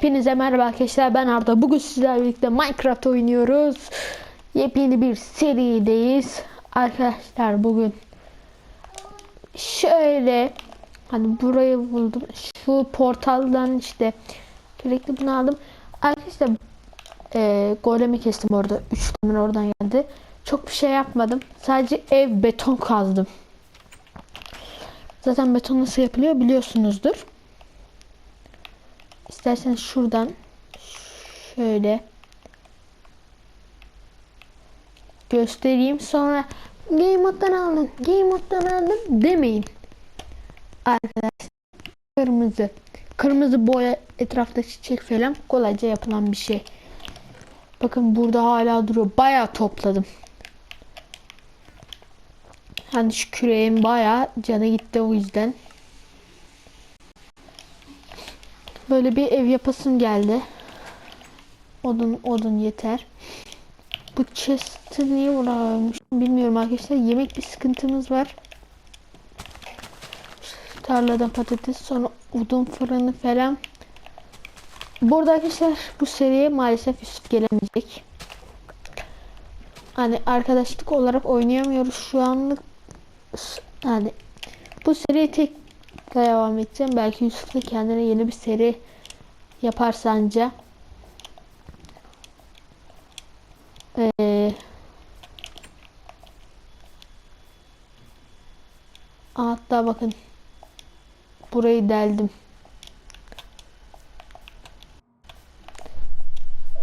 Hepinize merhaba arkadaşlar ben Arda. Bugün sizlerle birlikte Minecraft oynuyoruz. Yepyeni bir serideyiz. Arkadaşlar bugün şöyle hani burayı buldum. Şu portaldan işte sürekli bunu aldım. Arkadaşlar e, golemi kestim orada. 3 tane oradan geldi. Çok bir şey yapmadım. Sadece ev beton kazdım. Zaten beton nasıl yapılıyor biliyorsunuzdur. İstersen şuradan şöyle göstereyim. Sonra game moddan aldın, game moddan aldın demeyin. Arkadaşlar kırmızı kırmızı boya etrafta çiçek falan kolayca yapılan bir şey. Bakın burada hala duruyor. Bayağı topladım. Hani şu küreğin bayağı canı gitti o yüzden. Böyle bir ev yapasım geldi. Odun odun yeter. Bu chest'i niye vuramış bilmiyorum arkadaşlar. Yemek bir sıkıntımız var. Tarladan patates sonra odun fırını falan. Burada arkadaşlar bu seriye maalesef Yusuf gelemeyecek. Hani arkadaşlık olarak oynayamıyoruz şu anlık. Yani bu seriye tek devam edeceğim. Belki Yusuf da kendine yeni bir seri yaparsa anca. Ee, hatta bakın burayı deldim.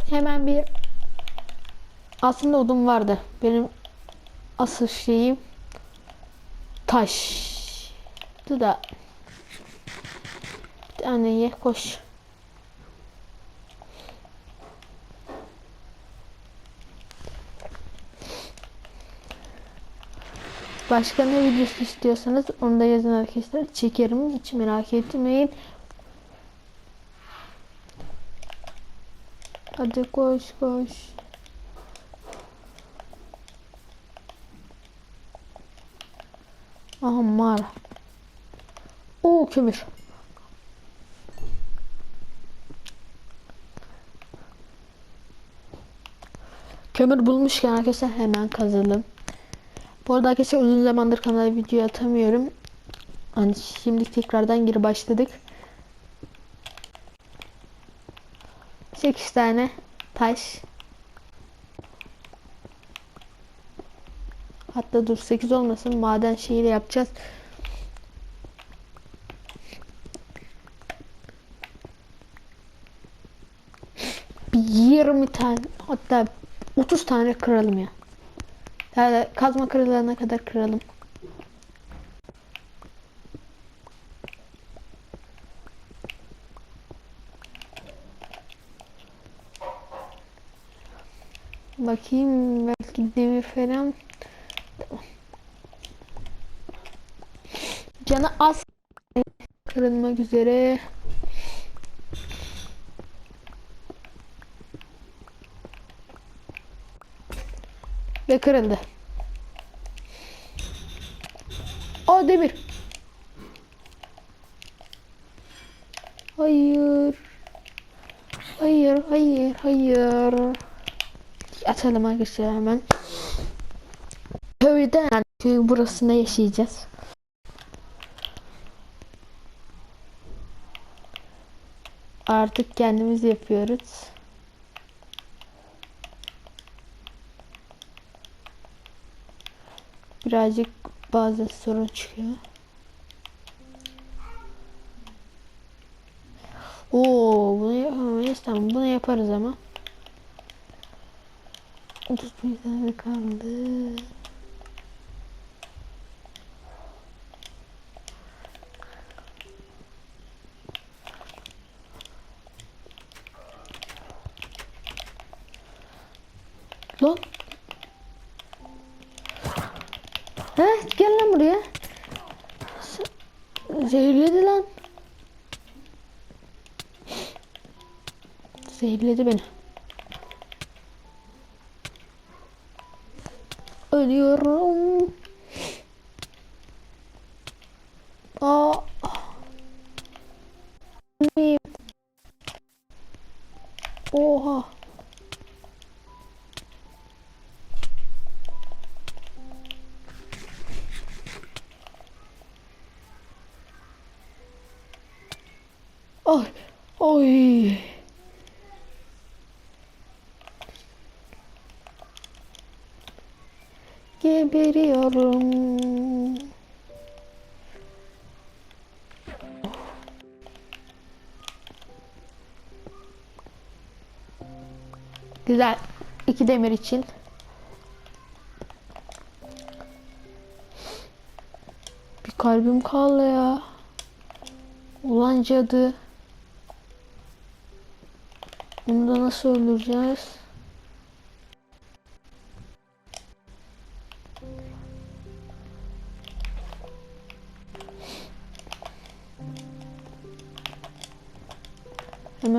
Hemen bir aslında odun vardı. Benim asıl şeyim taş. da bir tane ye koş. Başka ne videosu istiyorsanız onu da yazın arkadaşlar. Çekerim hiç merak etmeyin. Hadi koş koş. Aha mağara. Oo kömür. Kömür bulmuşken arkadaşlar hemen kazalım. Bu arada arkadaşlar uzun zamandır kanala video atamıyorum. Hani şimdi tekrardan geri başladık. 8 tane taş. Hatta dur 8 olmasın maden şeyiyle yapacağız. Bir 20 tane hatta 30 tane kıralım ya. Yani kazma kırılana kadar kıralım. Bakayım belki demir falan. Tamam. Canı az kırılmak üzere. Ve kırıldı. O demir. Hayır. Hayır, hayır, hayır. Atalım arkadaşlar hemen. Köyde yani köy burasında yaşayacağız. Artık kendimiz yapıyoruz. Birazcık bazı sorun çıkıyor. Oo, bunu yapamayız tamam bunu yaparız ama. 31 tane kaldı. Lan. He gel lan buraya. Zehirledi lan. Zehirledi beni. Ölüyorum. Aa. Oha. Oy. Oy. Geberiyorum. Güzel. İki demir için. Bir kalbim kaldı ya. Ulan cadı. Bunu da nasıl öldüreceğiz?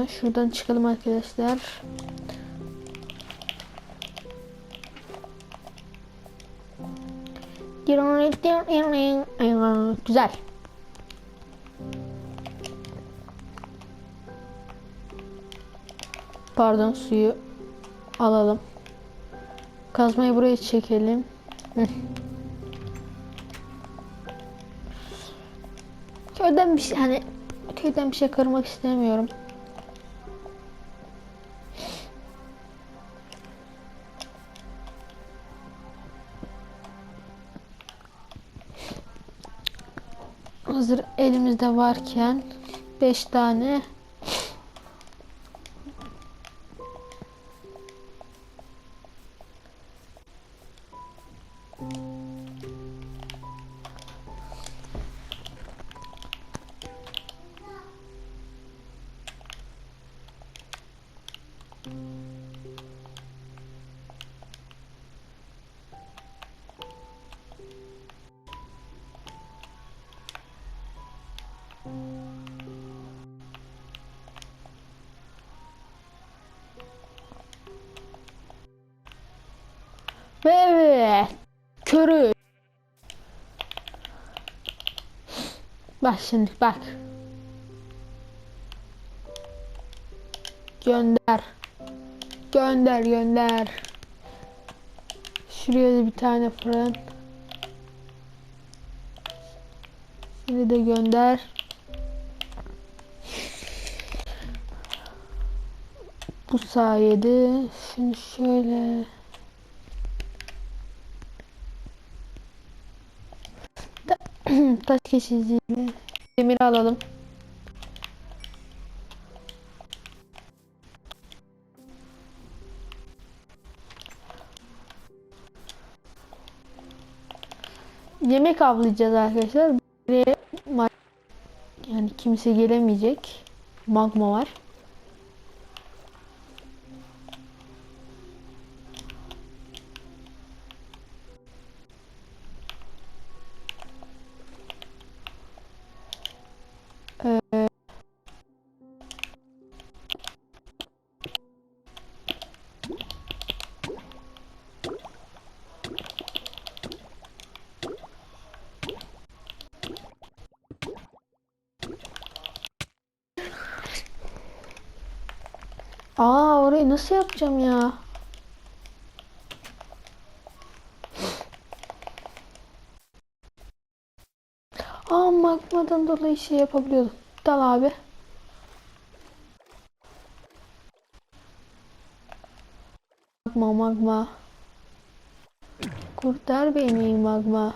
Şuradan çıkalım arkadaşlar. Güzel. Pardon suyu alalım. Kazmayı buraya çekelim. Köyden bir şey hani köyden bir şey kırmak istemiyorum. Hazır elimizde varken 5 tane evet, körü. Bak şimdi bak. Gönder. Gönder gönder. Şuraya da bir tane fırın. Seni de gönder. Bu sayede şimdi şöyle taş kesiciyle demir alalım. Yemek avlayacağız arkadaşlar. Yani kimse gelemeyecek. Magma var. Aa orayı nasıl yapacağım ya? Aa magmadan dolayı şey yapabiliyordum. Dal abi. Magma magma. Kurtar beni magma.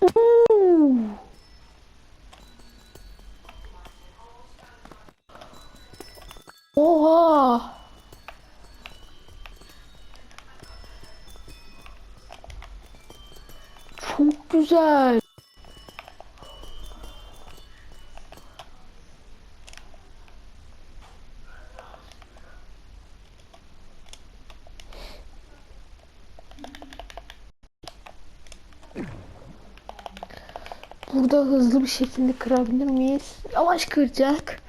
Uuu. Oha! Çok güzel. Burada hızlı bir şekilde kırabilir miyiz? Yavaş kıracak.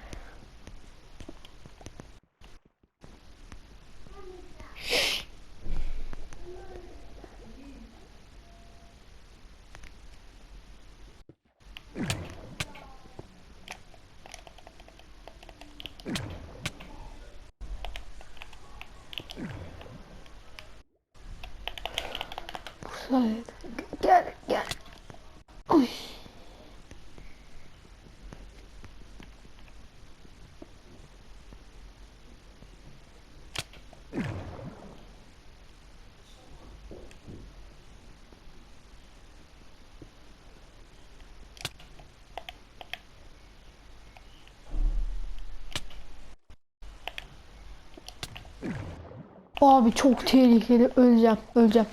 Güzel. Gel gel. Oy. Abi çok tehlikeli. Öleceğim. Öleceğim.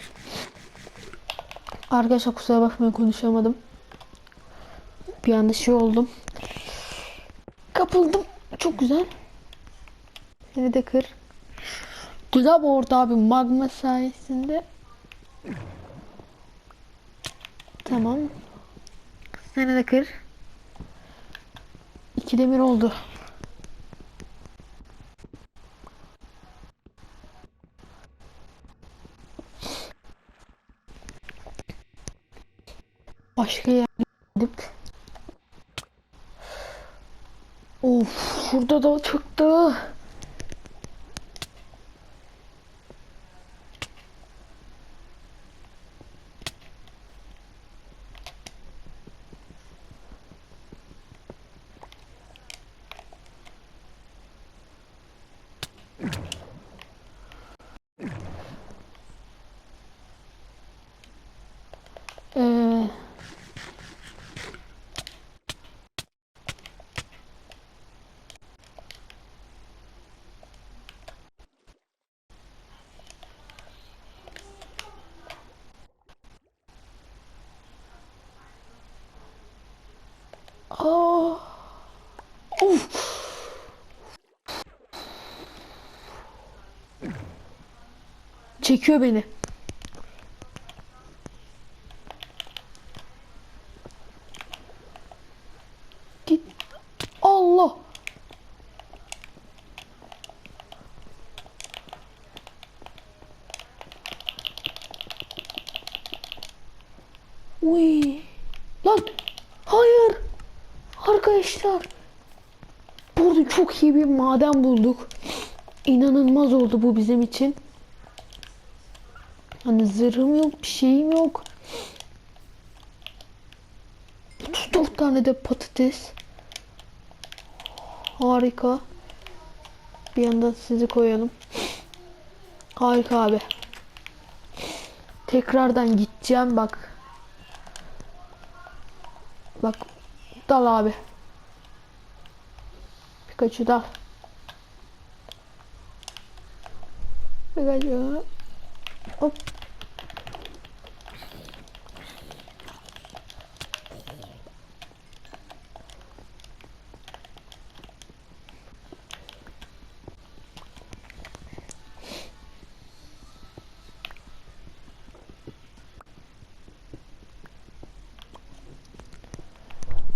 Arkadaşlar kusura bakmayın konuşamadım. Bir anda şey oldum. Kapıldım. Çok güzel. Seni de kır. Güzel bu orada abi magma sayesinde. Tamam. Seni de kır. İki demir oldu. Başka yer gidip Of şurada da çıktı. Ee, Aa. Of. Çekiyor beni. Git. Allah. Uy. Lan. Hayır. Arkadaşlar. Burada çok iyi bir maden bulduk. İnanılmaz oldu bu bizim için. Hani zırhım yok, bir şeyim yok. 34 tane de patates. Harika. Bir yandan sizi koyalım. Harika abi. Tekrardan gideceğim bak. Bak Dal abi. Pikachu dal. Pikachu. Hop.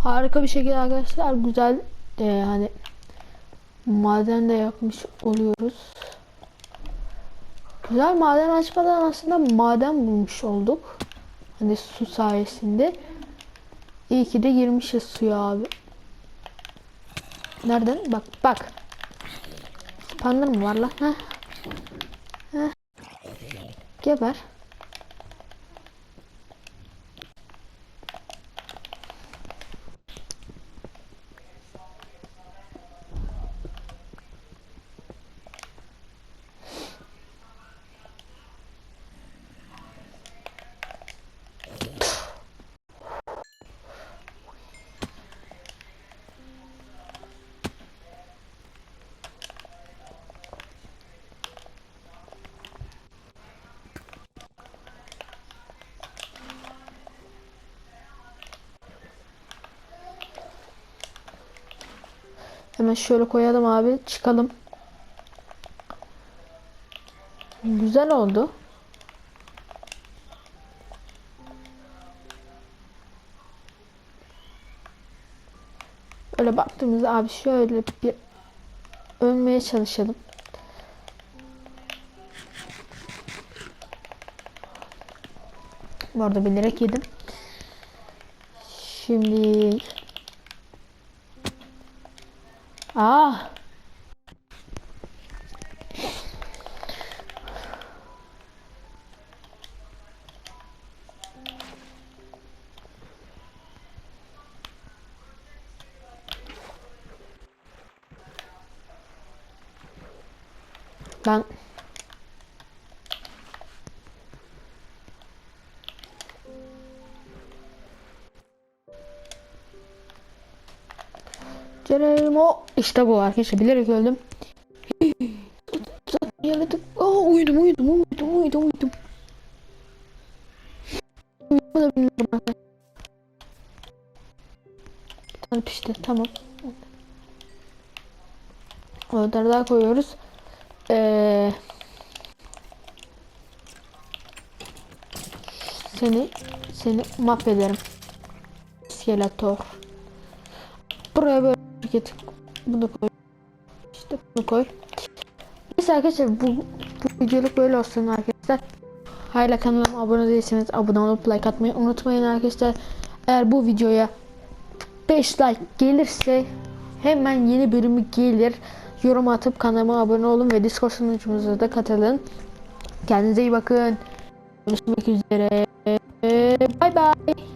Harika bir şekilde arkadaşlar güzel e, hani maden de yapmış oluyoruz. Güzel maden açmadan aslında maden bulmuş olduk. Hani su sayesinde. İyi ki de girmişiz suya abi. Nereden? Bak bak. Spawner mı var lan? Heh. Heh. Geber. Hemen şöyle koyalım abi. Çıkalım. Güzel oldu. Öyle baktığımızda abi şöyle bir ölmeye çalışalım. Bu arada bilerek yedim. Şimdi 啊当 Ben Cerenimo işte bu arkadaşlar bilerek öldüm. Yaratık. Aa uyudum uyudum uyudum uyudum uyudum. Tane pişti tamam. Öder daha koyuyoruz. Ee, seni seni mahvederim. Skeletor. Buraya böyle git. Bunu koy. İşte bunu koy. Neyse arkadaşlar bu, bu videoluk böyle olsun arkadaşlar. Hala kanalıma abone değilseniz abone olup like atmayı unutmayın arkadaşlar. Eğer bu videoya 5 like gelirse hemen yeni bölümü gelir. Yorum atıp kanalıma abone olun ve Discord sunucumuza da katılın. Kendinize iyi bakın. Görüşmek üzere. Bay bay.